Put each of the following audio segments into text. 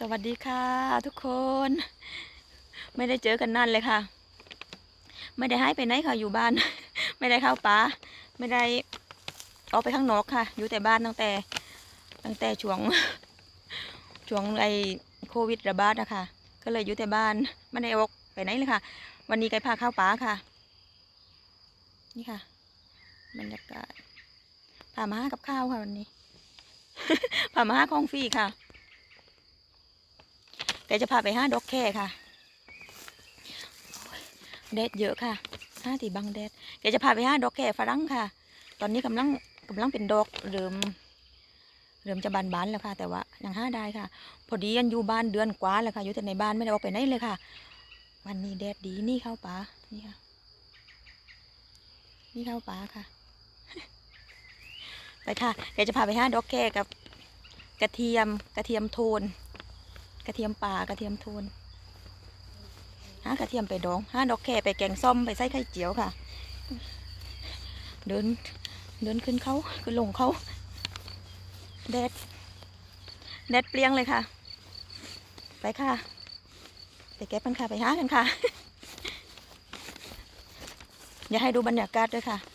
สวัสดีค่ะทุกคน ไม่ได้เจอกันนานเลยค่ะ ไม่ได้หายไปไหนค่ะอยู่บ้าน ไม่ได้เข้าป่าไม่ได้ออกไปข้างนอกค่ะ อยู่แต่บ้านตั้งแต่ ตั้งแต่ช่วงช่วงไอโควิดระบาดนะคะก็เลยอยู่แต่บ้านไม่ได้ออกไปไหนเลยค่ะ วันนี้ไก่พาเข้าป่าค่ะ นี่ค่ะบรรยากาศพามาหากับข้าวค่ะวันนี้พามาหาของฟรีค่ะ แต่จะพาไปห้าดอกแค่ค่ะแดดเยอะค่ะห้าตีบังแดดแกจะพาไปห้าดอกแค่ฝรั่งค่ะ ตอนนี้กำลังกำลังเป็นดอกเริ่มเริ่มจะบานบานแล้วค่ะ แต่ว่ายังห้าได้ค่ะ พอดียันอยู่บ้านเดือนกว่าแล้วค่ะ อยู่แต่ในบ้านไม่ได้ออกไปไหนเลยค่ะ วันนี้แดดดีนี่เข้าป่านี่ค่ะ นี่เข้าป่าค่ะ ไปค่ะแกจะพาไปห้าดอกแค่กับกระเทียมกระเทียมโทน กระเทียมป่ากระเทียมโทนหากระเทียมไปดองหาดอกแค่ไปแกงส้มไปใส่ไข่เจียวค่ะ เดินเดินขึ้นเขาขึ้นลงเขาแดดแดดเปรี้ยงเลยค่ะ ไปค่ะ ไปเก็บกันค่ะไปหากันค่ะ อย่าให้ดูบรรยากาศด้วยค่ะ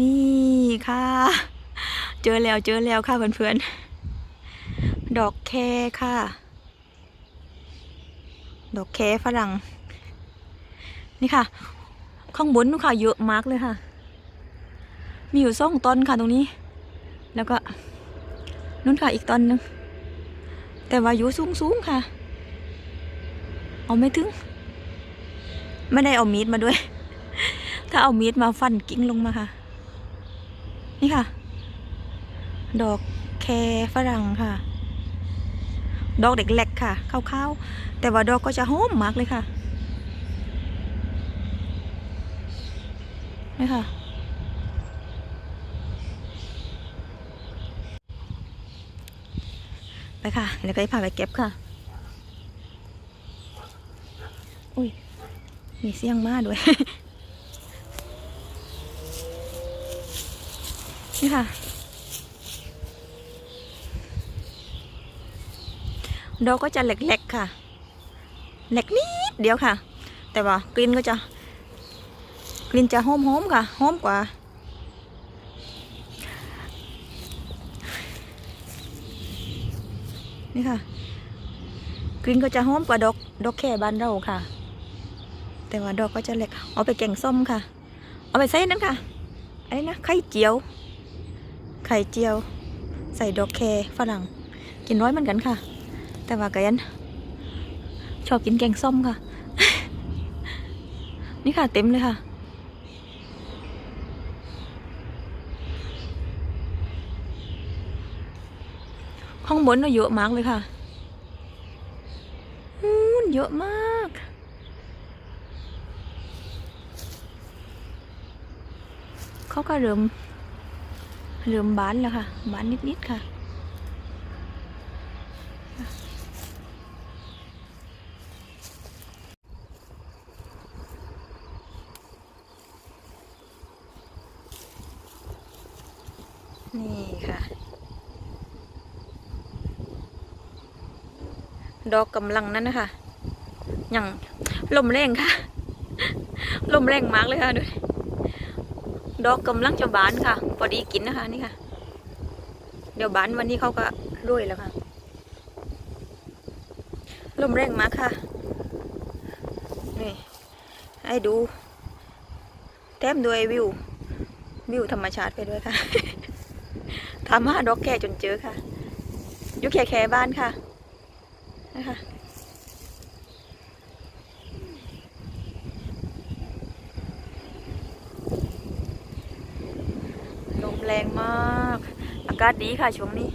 นี่ค่ะ เจอแล้วเจอแล้วค่ะเพื่อนๆ ดอกแคค่ะ ดอกแคฝรั่ง นี่ค่ะ ข้างบนนู่นค่ะ เยอะมากเลยค่ะ มีอยู่สองต้นค่ะตรงนี้ แล้วก็นู่นค่ะอีกต้นหนึง แต่ว่าอยู่สูงสูงค่ะ เอาไม่ถึง ไม่ได้เอามีดมาด้วย ถ้าเอามีดมาฟันกิ้งลงมาค่ะ นี่ค่ะ ดอกแคฝรั่งค่ะ ดอกเด็กเล็กค่ะขาวๆแต่ว่าดอกก็จะหอมมากเลยค่ะนี่ค่ะไปค่ะแล้วก็ให้พาไปเก็บค่ะ อุ้ย มีเสียงมาด้วย นี่ค่ะ ดอกก็จะเล็กๆค่ะเล็กนิดเดียวค่ะ แต่ว่ากลิ่นก็จะ กลิ่นจะหอมๆค่ะหอมกว่านี่ค่ะกลิ่นก็จะหอมกว่าดอกดอกแค่บ้านเราค่ะ แต่ว่าดอกก็จะเล็ก เอาไปแกงส้มค่ะ เอาไปใส่นั่นค่ะไอ้นะไข่เจียว ไข่เจียว ใส่ดอกแคฝรั่ง กินน้อยเหมือนกันค่ะ แต่ว่าแกยันชอบกินแกงส้มค่ะ นี่ค่ะเต็มเลยค่ะข้างบนน่ะเยอะมากเลยค่ะอู้นเยอะมาก เขาก็เริ่ม เริ่มบานแล้วค่ะ บานนิดๆค่ะ นี่ค่ะ ดอกกำลังนั้นนะคะอย่างลมแรงค่ะ ลมแรงมากเลยค่ะดู ดอกกำลังจะบานค่ะ พอดีกินนะคะนี่ค่ะ เดี๋ยวบานวันนี้เขาก็รวยแล้วค่ะ ลมแรงมากค่ะ นี่ ให้ดู แต้มด้วยวิว วิวธรรมชาติไปด้วยค่ะทำหาดอกแค่จนเจอค่ะยู่แค่แค่บ้านค่ะนะคะลมแรงมาก อากาศดีค่ะช่วงนี้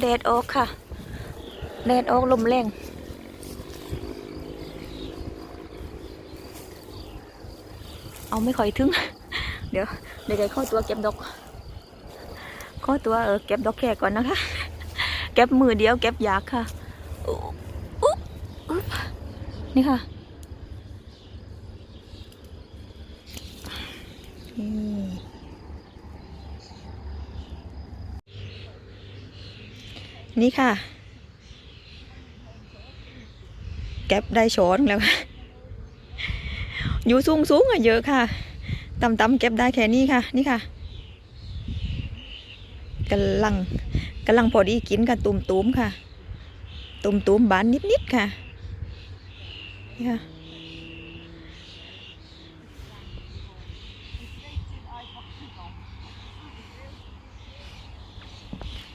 แดดออกค่ะ แดดออกลมแรงเอาไม่ค่อยถึง เดี๋ยวเดี๋ยวเข้าตัวเก็บดอกเข้าตัวเออเก็บดอกแค่ก่อนนะคะ เก็บมือเดียวเก็บยากค่ะ นี่ค่ะนี่ค่ะเก็บได้ช้อนแล้วค่ะอยู่สูงสูงอะเยอะค่ะต่ำๆเก็บได้แค่นี้ค่ะ นี่ค่ะกำลังกำลังพอดีกินค่ะตุ่มๆค่ะ ตุ่มๆบานนิดๆค่ะนี่ค่ะ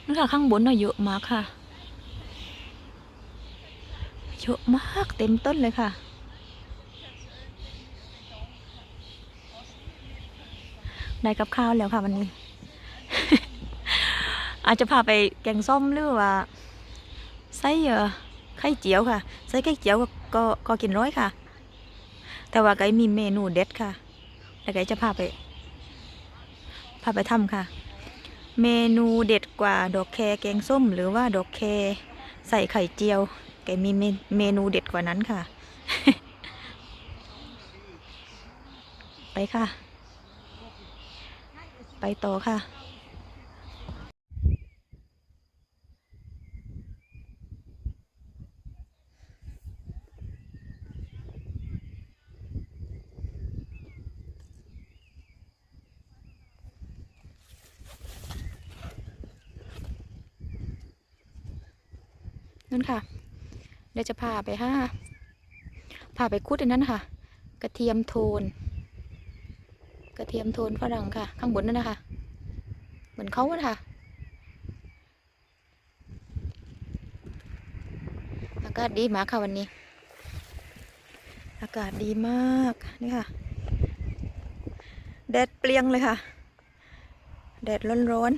นี่ค่ะข้างบนน่ะเยอะมากค่ะเยอะมากเต็มต้นเลยค่ะได้กับข้าวแล้วค่ะวันนี้ อาจจะพาไปแกงส้มหรือว่า ไส้เอ่อไข่เจียวค่ะไส้ไข่เจียวก็ก็ก็กินร้อยค่ะ แต่ว่าไก่มีเมนูเด็ดค่ะ แล้วไก่จะพาไปพาไปทำค่ะ เมนูเด็ดกว่าดอกแคแกงส้ม หรือว่าดอกแคใส่ไข่เจียว ไก่มีเมเมนูเด็ดกว่านั้นค่ะ ไปค่ะ ไปต่อค่ะ นั่นค่ะ เดี๋ยวจะพาไปห้าพาไปคุดอันนั้นค่ะ กระเทียมโทน กระเทียมโทนฝรั่งค่ะ ข้างบนนั่นนะคะ เหมือนเขาอะค่ะอากาศดีมากค่ะวันนี้ อากาศดีมากนี่ค่ะแดดเปรียงเลยค่ะ แดดร้อน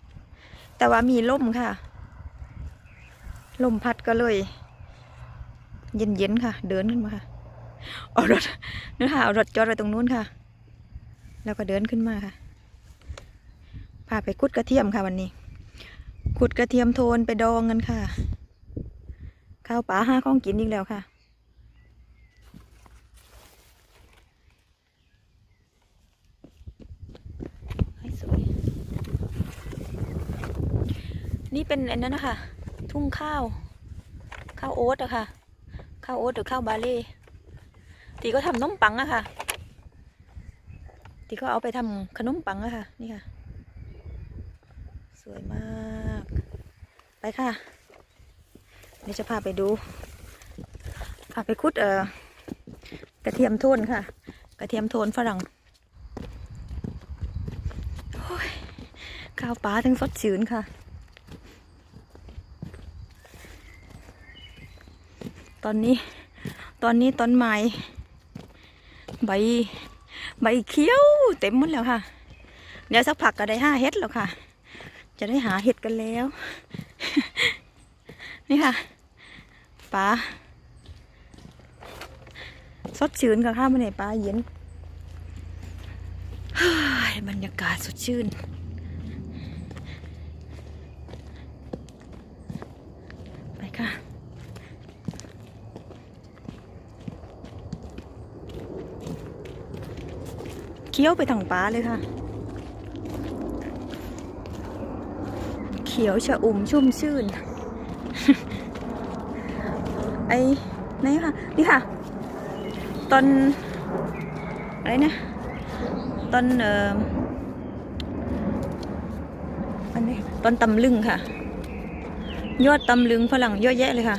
ๆ แต่ว่ามีลมค่ะ ลมพัดก็เลย เย็นๆค่ะ เดินขึ้นมาค่ะเอารถนึกค่ะเอารถจอดไว้ตรงนู้นค่ะ แล้วก็เดินขึ้นมาค่ะพาไปคุดกระเทียมค่ะวันนี้ขุดกระเทียมโทนไปดองกันค่ะ ข้าวป่าห้าข้องกินอีกแล้วค่ะ นี่เป็นอันนั้นนะคะ ทุ่งข้าว ข้าวโอ๊ตอะค่ะ ข้าวโอ๊ตหรือข้าวบาเล่ตีก็ทำนมปังอะค่ะตีก็เอาไปทำขนมปังอะค่ะ นี่ค่ะ สวยมาก ไปค่ะเดี๋ยวจะพาไปดู พาไปคุดเอ่อกระเทียมโทนค่ะ กระเทียมโทนฝรั่งข้าวปลาทั้งสดชื่นค่ะ ตอนนี้ตอนนี้ต้นไม้ใบใบเขียวเต็มหมดแล้วค่ะ เดี๋ยวสักพักก็ได้ห้าเห็ดแล้วค่ะ จะได้หาเห็ดกันแล้ว นี่ค่ะปลาสดชื่นค่ะข้ามันไหนปลาเย็นบรรยากาศสดชื่น ไปค่ะ เคี้ยวไปทางปลาเลยค่ะ เขียวชะอุ่มชุ่มชื่น ไอ้ไหนค่ะ นี่ค่ะต้นอะไรนะต้นเอ่ออันนี้ต้นตำลึงค่ะ ยอดตำลึงฝรั่งเยอะแยะเลยค่ะ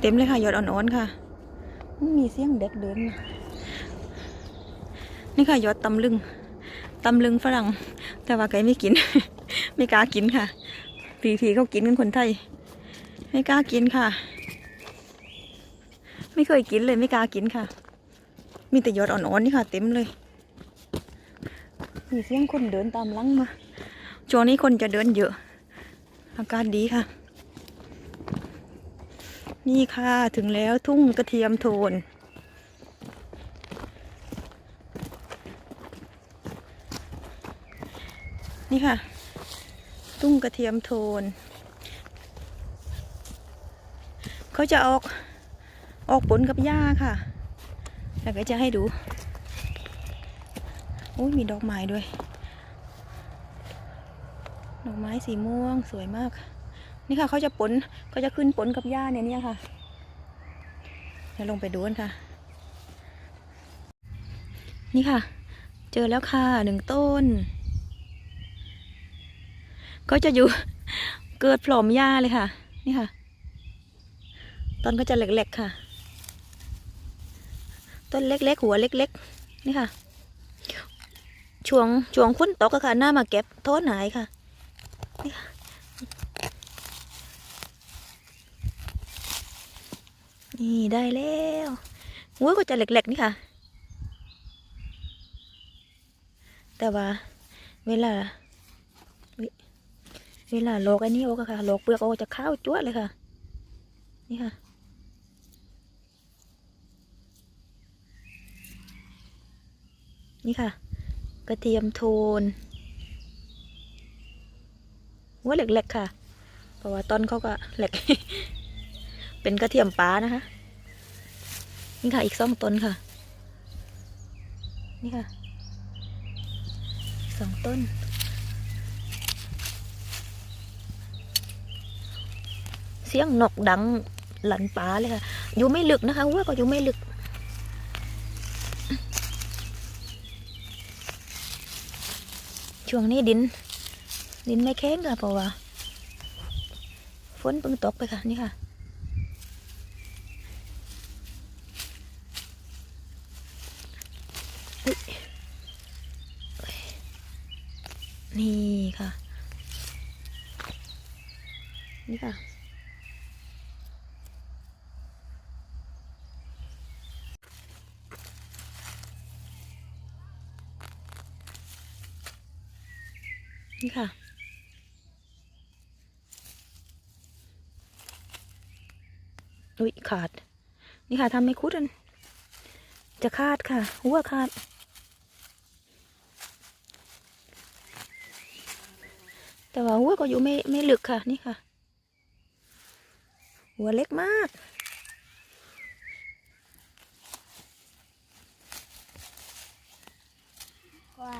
เต็มเลยค่ะ ยอดอ่อนๆค่ะ มีเสียงเด็กเดิน นี่ค่ะยอดตำลึงตำลึงฝรั่ง แต่ว่าไก่ไม่กิน ไม่กล้ากินค่ะ ผีผีเขากินกันคนไทย ไม่กล้ากินค่ะ ไม่เคยกินเลยไม่กล้ากินค่ะ มีแต่ยอดอ่อนๆนี่ค่ะ เต็มเลย มีเสียงคนเดินตามหลังมาช่วงนี้คนจะเดินเยอะ อากาศดีค่ะ นี่ค่ะถึงแล้วทุ่งกระเทียมโทน นี่ค่ะตุ้งกระเทียมโทน เขาจะออกออกผลกับหญ้าค่ะ แล้วก็จะให้ดูโอ้ยมีดอกไม้ด้วย ดอกไม้สีม่วงสวยมาก นี่ค่ะเขาจะปนเขาจะขึ้นปนกับหญ้าเนี่ยเนี่ยค่ะเดี๋ยวลงไปดูกันค่ะ นี่ค่ะ เจอแล้วค่ะหนึ่งต้น ก็จะอยู่เกิดพร้อมหญ้าเลยค่ะ นี่ค่ะ ต้นก็จะเล็กๆค่ะ ต้นเล็กๆหัวเล็กๆ นี่ค่ะ ช่วงช่วงฝนตกอะค่ะหน้ามาเก็บโทษหายค่ะนี่ค่ะ นี่ได้แล้วหัวก็จะเล็กๆนี่ค่ะ แต่ว่าเวลา เวลาโลกอันนี้โอกค่ะโลกเปลือกโอกจะข้าวจ้วดเลยค่ะ นี่ค่ะนี่ค่ะ กระเทียมโทนหัวเล็กๆค่ะ เพราะว่าต้นเขาก็เล็ก เป็นกระเทียมป้านะคะ นี่ค่ะอีกสองต้นค่ะ นี่ค่ะสองต้น เสียงนกดังหลันป่าเลยค่ะ อยู่ไม่ลึกนะคะว่าก็อยู่ไม่ลึกช่วงนี้ดิน ดินไม่แข็งค่ะเพราะว่าฝนเพิ่งตกไปค่ะนี่ค่ะ อุ๊ย นี่ค่ะ นี่ค่ะ นี่ค่ะอุ้ยขาด นี่ค่ะทำไม่คุดอัน จะขาดค่ะ หัวขาด แต่ว่าหัวก็อยู่ไม่ไม่ลึกค่ะนี่ค่ะ หัวเล็กมากว่า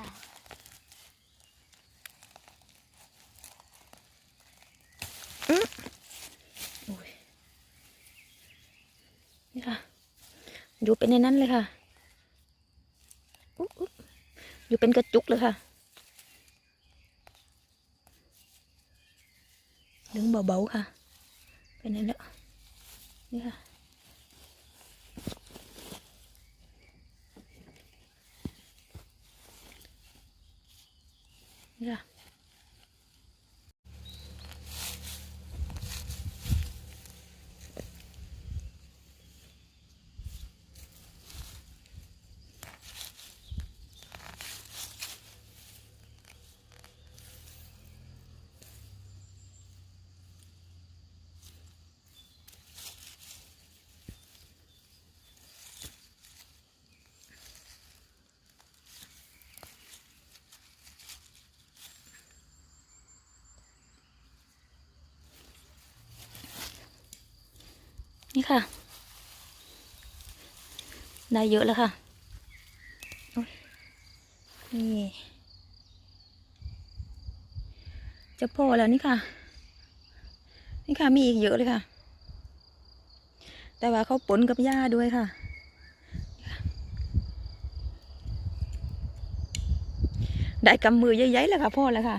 นี่ค่ะ อยู่เป็นในนั้นเลยค่ะอุ๊บอุ๊บอยู่เป็นกระจุกเลยค่ะ ดึงเบาๆค่ะเป็นนั้นแล้ว นี่ค่ะ นี่ค่ะ นี่ค่ะ ได้เยอะแล้วค่ะ นี่จะพอแล้วนี่ค่ะ นี่ค่ะมีอีกเยอะเลยค่ะ แต่ว่าเขาปนกับหญ้าด้วยค่ะ ได้กำมือใหญ่ๆแล้วค่ะพ่อแล้วค่ะ